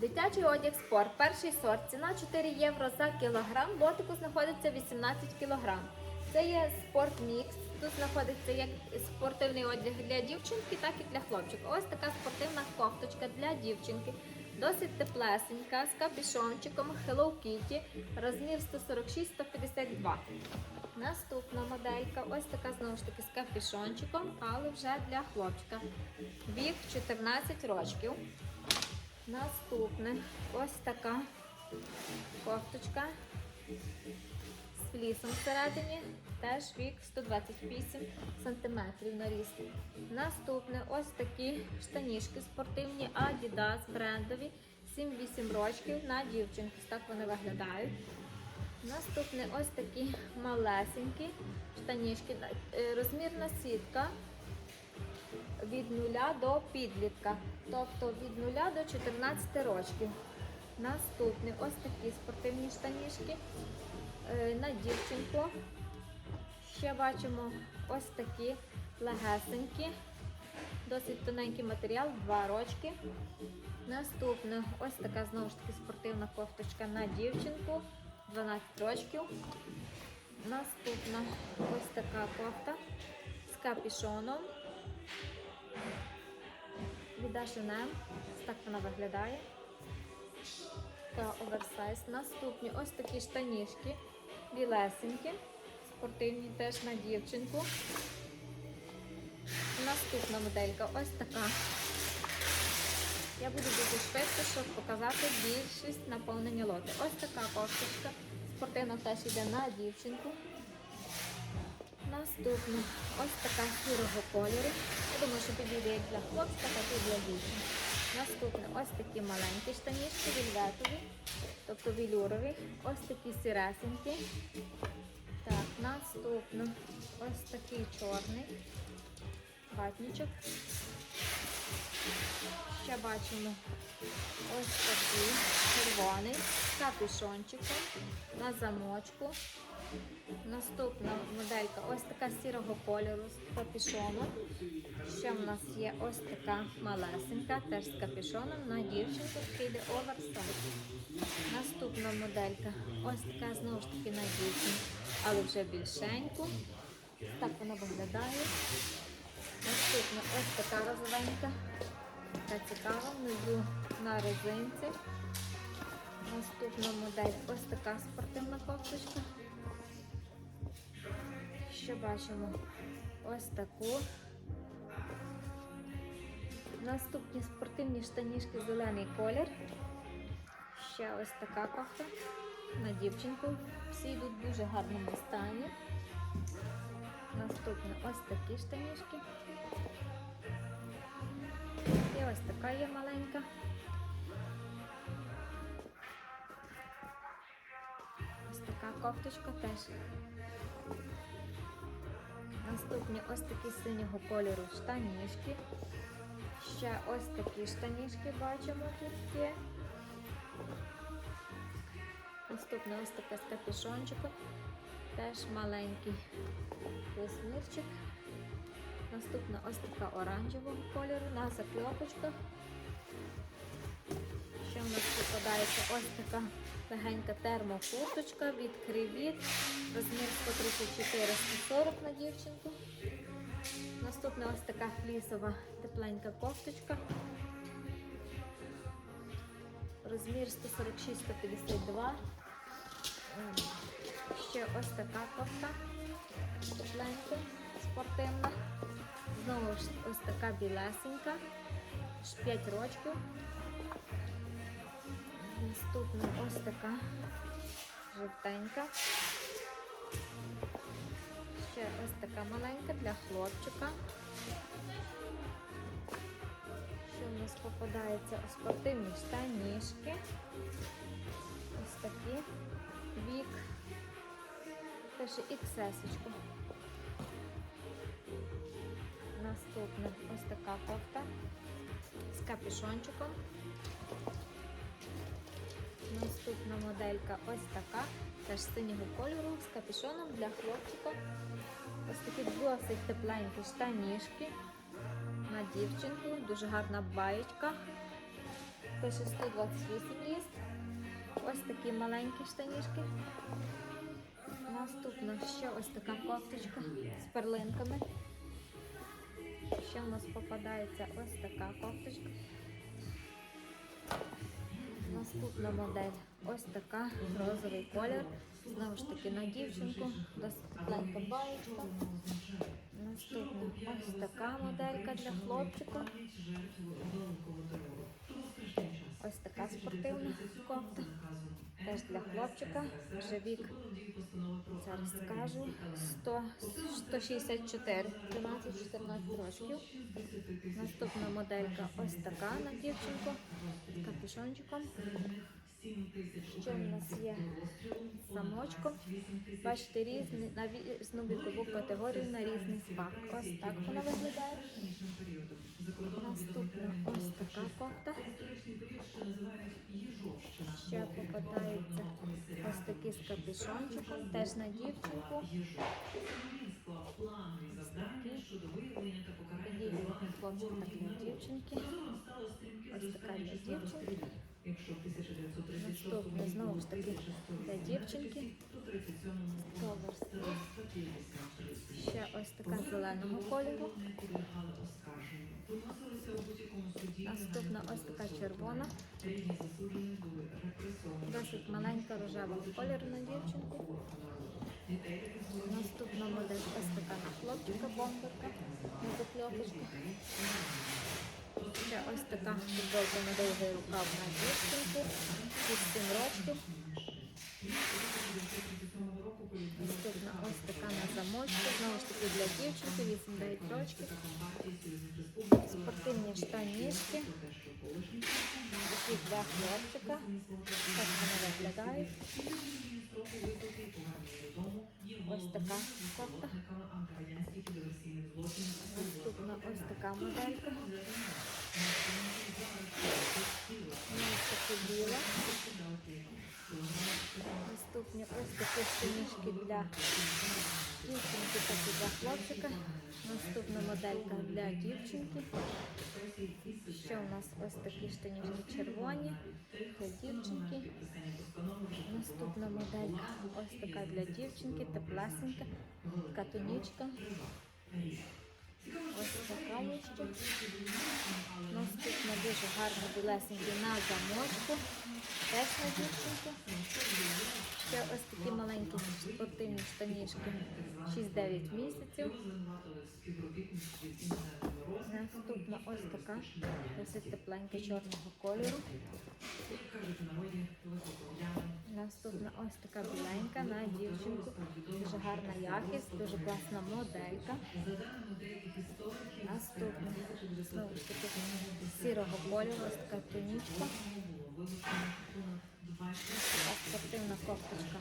Дитячий одяг спорт. Перший сорт. Ціна 4 євро за кілограм. Ботику знаходиться 18 кілограм. Це є спорт мікс. Тут знаходиться як спортивний одяг для дівчинки, так і для хлопчика. Ось така спортивна кофточка для дівчинки. Досить теплесенька, з капюшончиком Hello Kitty, розмір 146-152. Наступна моделька, ось така знову ж таки з капюшончиком, але вже для хлопчика. Вік 14 років. Наступне. Ось така кофточка з флісом всередині, теж вік 128 см на ріст. Наступне. Ось такі штанішки спортивні Adidas брендові. 7-8 років на дівчинку. Так вони виглядають. Наступне. Ось такі малесенькі штанішки, Е, розмірна сітка від 0 до підлітка, тобто від 0 до 14 років. Наступні ось такі спортивні штанішки е, на дівчинку. Ще бачимо ось такі легесенькі, досить тоненький матеріал, 2 рочки. Наступне ось така знову ж таки спортивна кофточка на дівчинку, 12 років. Наступна ось така кофта з капішоном від. Так вона виглядає. Така оверсайз. Наступні ось такі штанішки, білесенькі, спортивні теж на дівчинку. Наступна моделька ось така. Я буду дуже швидко, щоб показати більшість наповнення лоти. Ось така кофточка. Спортивна теж йде на дівчинку. Наступна ось така сірого кольору. Я думаю, що підійде як для хлопця, так і для дівчинки. Наступне ось такі маленькі штанішки, вільветові, тобто вілюрові. Ось такі сіресенькі. Так, наступно ось такий чорний ватничок. Ще бачимо ось такий червоний капюшончиком на замочку. Наступна моделька ось така сірого кольору з капюшоном. Ще в нас є ось така малесенька, теж з капюшоном на дівчинку, йде оверсайз. Наступна моделька ось така знову ж таки на дівчинку, але вже більшеньку. Так вона виглядає. Наступна ось така розовенька, така цікава, внизу на резинці. Наступна модель ось така спортивна кофточка. Ще бачимо ось таку. Наступні спортивні штанішки зелений колір. Ще ось така кофта на дівчинку. Всі йдуть в дуже гарному стані. Наступні ось такі штанішки. І ось така є маленька. Ось така кофточка теж. Наступні ось такі синього кольору штанішки. Ще ось такі штанішки бачимо тут є. Наступна ось така з капюшончиком. Теж маленький розмірчик. Наступна ось така оранжевого кольору на закльопочках. Ще в нас попадається ось така легенька термокурточка від Крivit. Розмір 134-140 на дівчинку. Наступна ось така флісова тепленька кофточка. Розмір 146-152. Ем, Ще ось така кофта тепленька, спортивна. Знову ось така білесенька, 5 рочків. Наступна ось така жовтенька. Ще ось така маленька для хлопчика. Що в нас попадається спортивні штанішки. Ось такі. Вік. Пише XS. -очку. Наступна ось така кофта з капюшончиком. Наступна моделька ось така, теж синього кольору з капюшоном для хлопчика. Ось такі досить тепленькі штанішки на дівчинку, дуже гарна баєчка. пише 128 ліст. Ось такі маленькі штанішки. Наступно ще ось така кофточка з перлинками. Ще в нас попадається ось така кофточка. Наступна модель ось така розовий колір. Знову ж таки на дівчинку, досить баєчка. Наступна ось така моделька для хлопчика. Ось така спортивна кофта. Теж для хлопчика. Вже вік, зараз скажу, 100, 164, 13-14 років. Наступна моделька ось така на дівчинку капюшончиком. Що в нас є з замочком? Бачите, різні на різну вікову категорію на різний смак. Ось так вона виглядає. Наступна ось така кофта. Ще попадається ось такі з капюшончиком, теж на дівчинку. Ось такі. Так для дівчинки. Ось така для дівчинки. Наступне знову ж таки для дівчинки. Ще ось така зеленого кольору. Наступна ось така червона. Досить маленька рожева кольору на дівчинку. Наступна модель ось така на хлопчика бомберка на закльопочку. Ще ось така футболка на довгий рукав на дівчинку. 7 років. Наступна ось така на замочку. Знову ж таки для дівчинки 8-9 років. Спортивні штанішки. Такі для хлопчика. Так вони виглядають. Ось така кофта. Наступна ось така моделька. Ось біла. Наступні ось такі синішки для дівчинки, так і для хлопчика. Наступна моделька для дівчинки. Ще у нас ось такі штанішки червоні для дівчинки. Наступна моделька ось така для дівчинки, теплесенька, така тонічка. Ось така ще. Наступна дуже гарна білесенька на замочку. Теж на дівчинку. Ось такі маленькі спортивні штанішки 6-9 місяців. Наступна ось така, досить тепленька чорного кольору. Наступна ось така біленька на дівчинку. Дуже гарна якість, дуже класна моделька. Наступна знову ж таки сірого кольору, ось така тонічка. Спортивна кофточка.